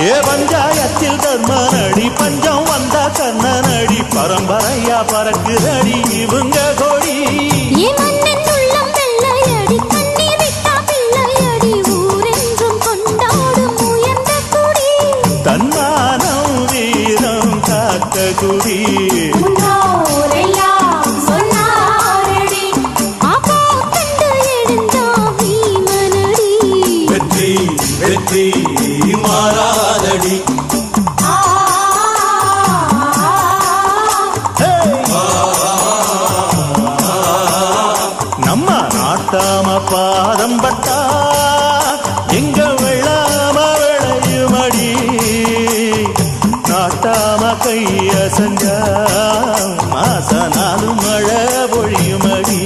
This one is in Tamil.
ஏ பஞ்சாயத்தில் தர்மனடி பஞ்சம் வந்த கண்ணனடி பரம்பரையா பறக்குதடி இவங்க கொடி. தன்மானம் வீரம் காத்த குடி. வெற்றி மாறாதடி. நம்ம நாட்டாம பாதம் பட்டா எங்க வெள்ளாம விளையுமடி. நாட்டாம கைய செஞ்சா மாசனாலும் மழை பொழியுமடி.